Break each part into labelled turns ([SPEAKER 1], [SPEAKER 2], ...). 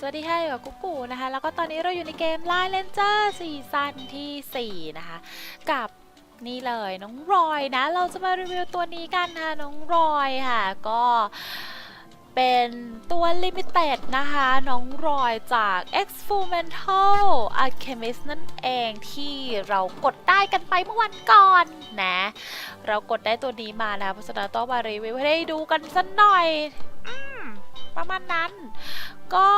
[SPEAKER 1] สวัสดีค่ะอยู่กับกุ๊กกูนะคะ แล้วก็ตอนนี้เราอยู่ในเกม Line Ranger ซีซั่นที่ 4 นะคะ กับนี่เลยน้องรอยนะ เราจะมารีวิวตัวนี้กันนะคะน้องรอยค่ะ ก็เป็นตัว Limited นะคะ น้องรอยจาก Experimental Alchemist นั่นเองที่เรากดได้กันไปเมื่อวันก่อนนะ เรากดได้ตัวนี้มานะเพราะฉะนั้นต้องมารีวิวให้ได้ดูกันสักหน่อย ประมาณนั้น ก็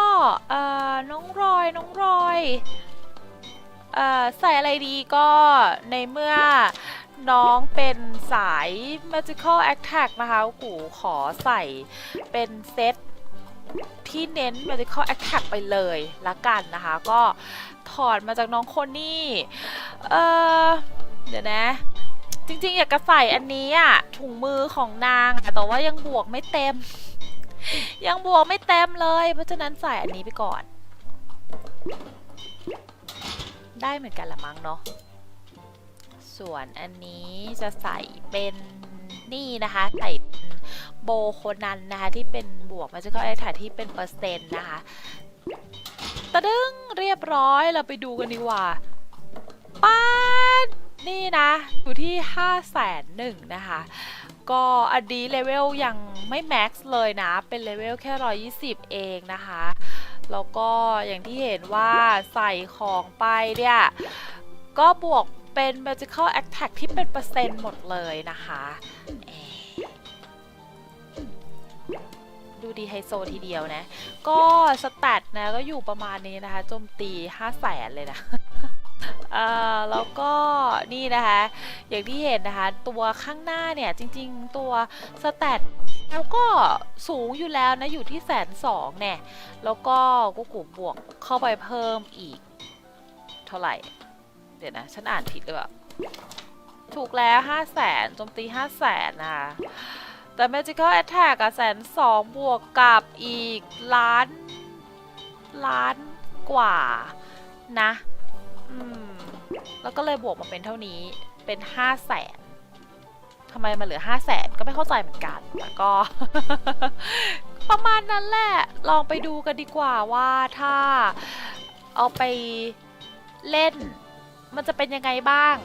[SPEAKER 1] เออน้องรอยน้องรอยเออใส่อะไรดีก็ในเมื่อน้องเป็นสาย magical attack นะคะกูขอใส่เป็นเซตที่เน้น magical attack ไปเลยละกันนะคะ ก็ถอดมาจากน้องคนนี่เออเดี๋ยวนะจริงๆ อยากจะใส่อันนี้อะถุงมือของนางแต่ว่ายังบวกไม่เต็ม ยังบวกไม่เต็มเลย เพราะฉะนั้นใส่อันนี้ไปก่อน ได้เหมือนกันละมั้งเนาะส่วนอันนี้จะใส่เป็นนี่นะคะใส่โบโคนันนะคะ ที่เป็นบวกมันจะก็ไอ้ถ่ายที่เป็นเปอร์เซ็นต์นะคะตะดึงเรียบร้อยเราไปดูกันดีกว่าป้านี่นะ อยู่ที่5้าแสนหนึ่งนะคะ ก็อันนี้เลเวลยัง ไม่แม็กซ์เลยนะ เป็นเลเวลแค่ 120 เองนะคะ แล้วก็อย่างที่เห็นว่าใส่ของไปเนี่ย ก็บวกเป็น magical attack ที่เป็นเปอร์เซ็นต์หมดเลยนะคะดูดีไฮโซทีเดียวนะ ก็สแตทนะก็อยู่ประมาณนี้นะคะโจมตี5 0 0แสนเลยนะอ่าแล้วก็นี่นะคะ อย่างที่เห็นนะคะ ตัวข้างหน้าเนี่ย จริง ๆ ตัวสแตท แล้วก็สูงอยู่แล้วนะอยู่ที่แสนสองเนี่ย แล้วก็กุ๊กกูบวกเข้าไปเพิ่มอีก เท่าไหร่ เดี๋ยวนะ ฉันอ่านผิดหรือเปล่า ถูกแล้วห้าแสนโจมตีห้าแสนนะคะแต่ Magical Attack อะแสนสองบวกกับอีกล้าน ล้านกว่านะ อืม แล้วก็เลยบวกมาเป็นเท่านี้เป็นห้าแสน ทำไมมาเหลือห้าแสนก็ไม่เข้าใจเหมือนกันแต่ก็ ประมาณนั้นแหละ ลองไปดูกันดีกว่าว่าถ้าเอาไปเล่น มันจะเป็นยังไงบ้าง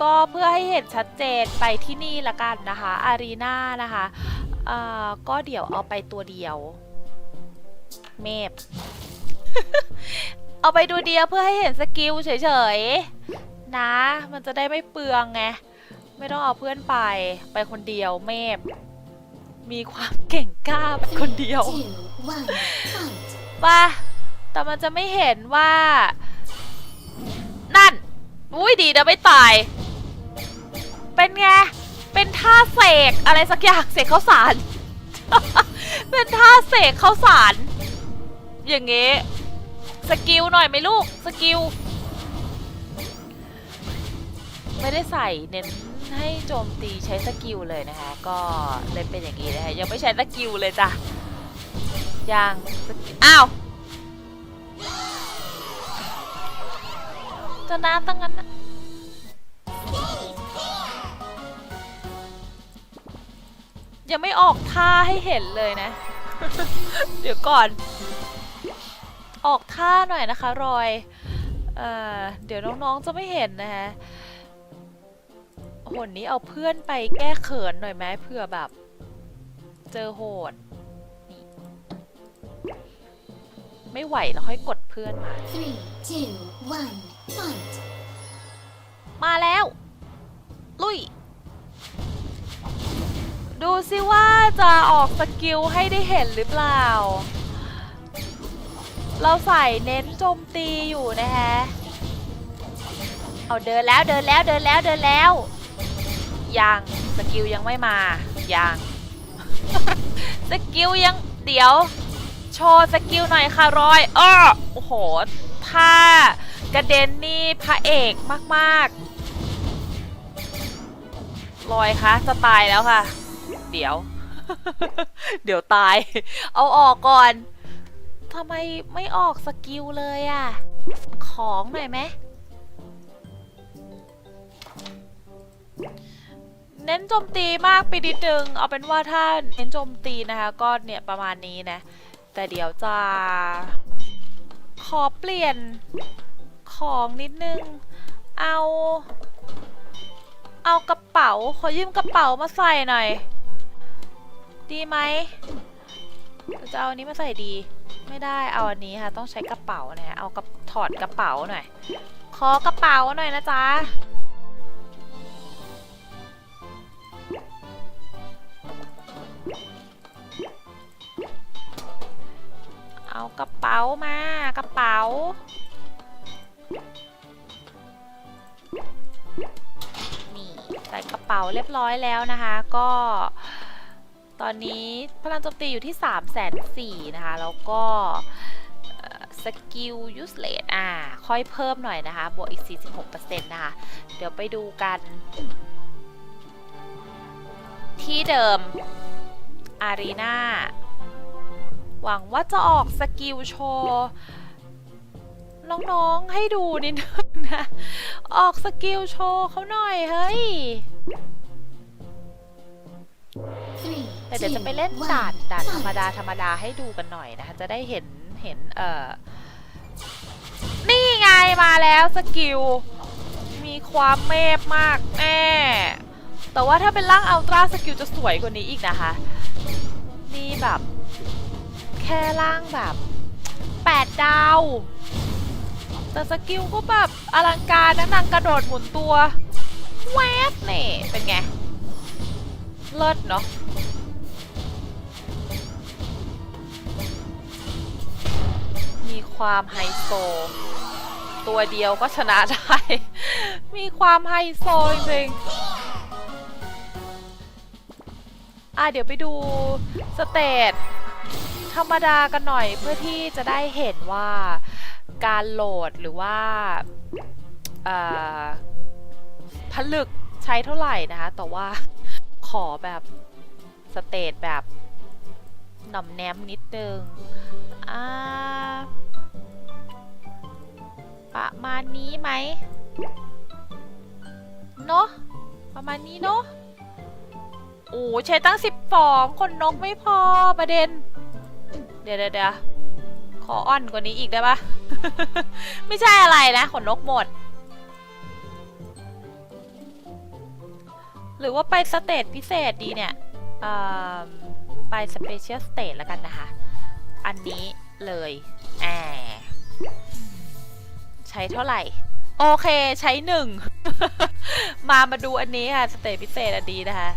[SPEAKER 1] ก็เพื่อให้เห็นชัดเจนไปที่นี่ละกันนะคะ อารีนานะคะก็เดี๋ยวเอาไปตัวเดียว เมฟ เอาไปดูเดียวเพื่อให้เห็นสกิลเฉยๆ นะ มันจะได้ไม่เปลืองไง ไม่ต้องเอาเพื่อนไป ไปคนเดียวเมฟ มีความเก่งกล้าไปคนเดียว
[SPEAKER 2] two, one, fight.
[SPEAKER 1] ป่ะแต่มันจะไม่เห็นว่า นั่น อุ้ยดีนะไม่ตาย เป็นไง เป็นท่าเสกอะไรสักอย่างเสกข้าวสาร เป็นท่าเสกข้าวสาร อย่างงี้สกิลหน่อยไหมลูกสกิลไม่ได้ใส่เน้นให้โจมตีใช้สกิลเลยนะคะ ก็เลยเป็นอย่างนี้นะคะยังไม่ใช้สกิลเลยจ้ะยังอ้าวจะน้ำตั้งนั้นนะยังไม่ออกท่าให้เห็นเลยนะ เดี๋ยวก่อน ออกท่าหน่อยนะคะ รอยเอ่อเดี๋ยวน้องๆจะไม่เห็นนะคะหนนี้เอาเพื่อนไปแก้เขินหน่อยไหมเผื่อแบบ เจอโหดนี่ไม่ไหวแล้วค่อยกดเพื่อนมา
[SPEAKER 2] Three, two, one, fight.
[SPEAKER 1] มาแล้ว ลุย ดูสิว่าจะออกสกิลให้ได้เห็นหรือเปล่า เราใส่เน้นโจมตีอยู่นะฮะ เอาเดินแล้วเดินแล้วเดินแล้วเดินแล้ว ยังสกิลยังไม่มา ยัง สกิลยังเดี๋ยว โชว์สกิลหน่อยค่ะรอยอ้อโอ้โหท่ากระเด็นนี่พระเอกมากๆ รอยคะจะตายแล้วค่ะ เดี๋ยว เดี๋ยวตาย เอาออกก่อน ทำไมไม่ออกสกิลเลยอะของหน่อยไหมเน้นโจมตีมากไปนิดนึง เอาเป็นว่าถ้าเน้นโจมตีนะคะก็เนี่ยประมาณนี้นะ แต่เดี๋ยวจะขอเปลี่ยนของนิดนึง เอา เอากระเป๋า ขอยืมกระเป๋ามาใส่หน่อย ดีไหม จะเอาอันนี้มาใส่ดี ไม่ได้เอาอันนี้ค่ะ ต้องใช้กระเป๋านะเอากระถอดกระเป๋าหน่อย ขอกระเป๋าหน่อยนะจ๊ะเอากระเป๋ามากระเป๋านี่ใส่กระเป๋าเรียบร้อยแล้วนะคะ ก็ ตอนนี้พลังโจมตีอยู่ที่3 4 0 0 0นะคะ แล้วก็สกิลยูสเลตอ่า ค่อยเพิ่มหน่อยนะคะ บวกอีก 46%นะคะ เดี๋ยวไปดูกัน ที่เดิม อารีนาหวังว่าจะออกสกิลโชว์น้องๆให้ดูนิดนึงนะ ออกสกิลโชว์เขาหน่อย เฮ้ย แต่เดี๋ยวจะ
[SPEAKER 2] two,
[SPEAKER 1] ไปเล่น
[SPEAKER 2] one,
[SPEAKER 1] ด่านด่านธรรม
[SPEAKER 2] fight.
[SPEAKER 1] ดาธรรมดาให้ดูกันหน่อยนะคะ จะได้เห็นเห็นเอ่อ นี่ไงมาแล้วสกิล มีความเมฟมากแน่แต่ว่าถ้าเป็นร่างอัลตร้าสกิลจะสวยกว่านี้อีกนะคะ นี่แบบ แค่ร่างแบบ 8 ดาว แต่สกิลก็แบบอลังการนะนางกระโดดหมุนตัว แวบนี่เป็นไงเลิศเนาะ มีความไฮโซ ตัวเดียวก็ชนะได้ มีความไฮโซจริงๆอะเดี๋ยวไปดูสเตจธรรมดากันหน่อยเพื่อที่จะได้เห็นว่าการโหลดหรือว่าผลึกใช้เท่าไหร่นะคะ แต่ว่าขอแบบสเตจแบบหน่อมแนมนิดนึงอ่า ประมาณนี้ไหมเนาะประมาณนี้เนาะโอ้ใช้ตั้งสิบสองคนนกไม่พอประเด็น เดี๋ยวเดี๋ยวขออ่อนกว่านี้อีกได้ปะไม่ใช่อะไรนะ ขนนกหมด หรือว่าไปสเตจพิเศษดีเนี่ยไปสเปเชียลสเตจแล้วกันนะคะ อันนี้เลยแอใช้เท่าไหร่ โอเคใช้หนึ่ง มามาดูอันนี้ค่ะ สเตจพิเศษอันนี้นะคะ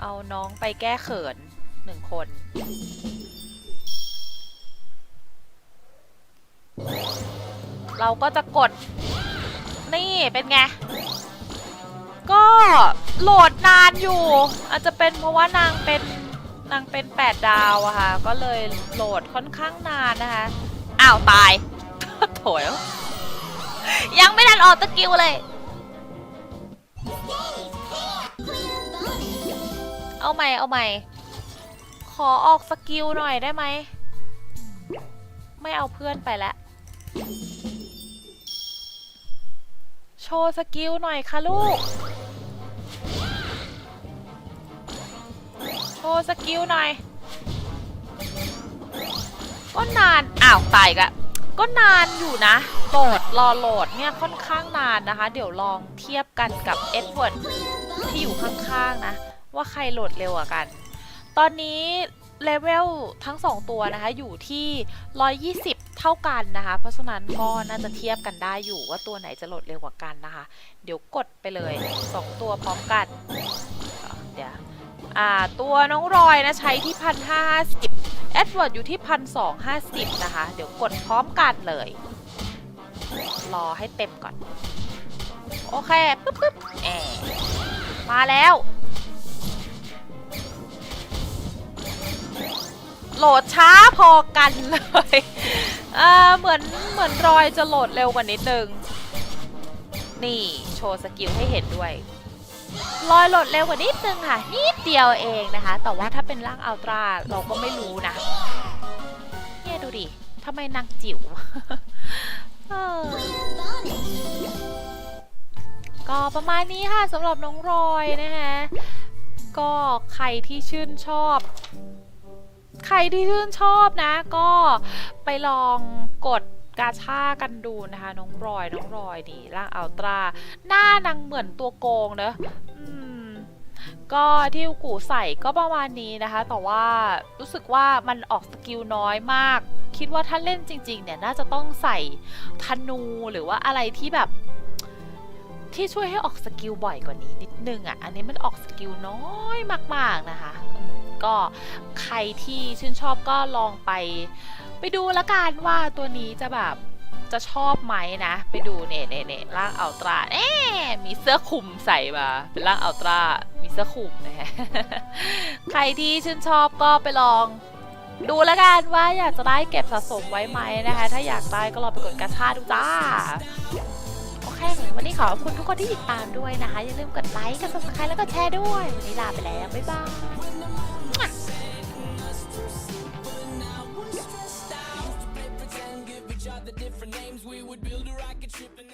[SPEAKER 1] เอาน้องไปแก้เขินหนึ่งคนเราก็จะกด นี่เป็นไง ก็โหลดนานอยู่ อาจจะเป็นเพราะว่านางเป็น นางเป็น 8 ดาวอะค่ะ ก็เลยโหลดค่อนข้างนานนะคะ อ้าว ตาย โถยยังไม่ทันออกตะกิวเลย เอาใหม่ เอาใหม่ ขอออกสกิลหน่อยได้ไหม ไม่เอาเพื่อนไปแล้ว โชว์สกิลหน่อยค่ะลูก โชว์สกิลหน่อย ก็นาน อ้าว ตายกละก็นานอยู่นะ โหลด รอโหลดเนี่ยค่อนข้างนานนะคะ เดี๋ยวลองเทียบกันกับเอ็ดเวิร์ดที่อยู่ข้างๆนะ ว่าใครโหลดเร็วกว่ากัน ตอนนี้เลเวลทั้ง 2 ตัวนะคะ อยู่ที่ 120 เท่ากันนะคะ เพราะฉะนั้นก็น่าจะเทียบกันได้อยู่ว่าตัวไหนจะโหลดเร็วกว่ากันนะคะ เดี๋ยวกดไปเลย 2 ตัวพร้อมกัน เดี๋ยว อ่าตัวน้องรอยนะใช้ที่พันห้าสิบแอดเวิร์ดอยู่ที่พันสองห้าสิบนะคะ เดี๋ยวกดพร้อมกันเลย รอให้เต็มก่อน โอเคปึ๊บปึ๊บแอมาแล้ว โหลดช้าพอกันเลยเออเหมือนเหมือนรอยจะโหลดเร็วกว่านิดนึง นี่ โชว์สกิลให้เห็นด้วย รอยหลดเร็วกว่านิดนึงค่ะ นิดเดียวเองนะคะ แต่ว่าถ้าเป็นร่างอัลตร้าเราก็ไม่รู้นะ เนี่ยดูดิทำไมนางจิ๋วก็ประมาณนี้ค่ะสำหรับน้องรอยนะคะก็ใครที่ชื่นชอบ ใครที่ชื่นชอบนะ ก็ไปลองกด กาชากันดูนะคะ น้องรอยน้องรอยนี่ร่างอัลตร้าหน้านางเหมือนตัวโกงเนอะก็ที่อุกูใส่ก็ประมาณนี้นะคะ แต่ว่ารู้สึกว่ามันออกสกิลน้อยมาก คิดว่าถ้าเล่นจริง ๆ เนี่ยน่าจะต้องใส่ธนูหรือว่าอะไรที่แบบ ที่ช่วยให้ออกสกิลบ่อยกว่านี้นิดนึงอะ่ะ อันนี้มันออกสกิลน้อยมาก ๆนะคะ ก็ใครที่ชื่นชอบก็ลองไป ไปดูละกันว่าตัวนี้จะแบบจะชอบไหมนะ ไปดูเน่เน่เน่ร่างอัลตราเอ๊มีเสื้อคลุมใส่มาเป็นร่างอัลตรามีเสื้อคลุมนะฮะใครที่ชื่นชอบก็ไปลอง ดูละกันว่าอยากจะได้เก็บสะสมไว้ไหมนะคะ ถ้าอยากได้ก็ลอไปกดกระชาดูจ้าโอเควันนี้ขอบคุณทุกคนที่ติดตามด้วยนะคะ อย่าลืมกดไลค์กด subscribe แล้วก็แชร์ด้วย วันนี้ลาไปแล้ว บ๊ายบาย
[SPEAKER 3] tripping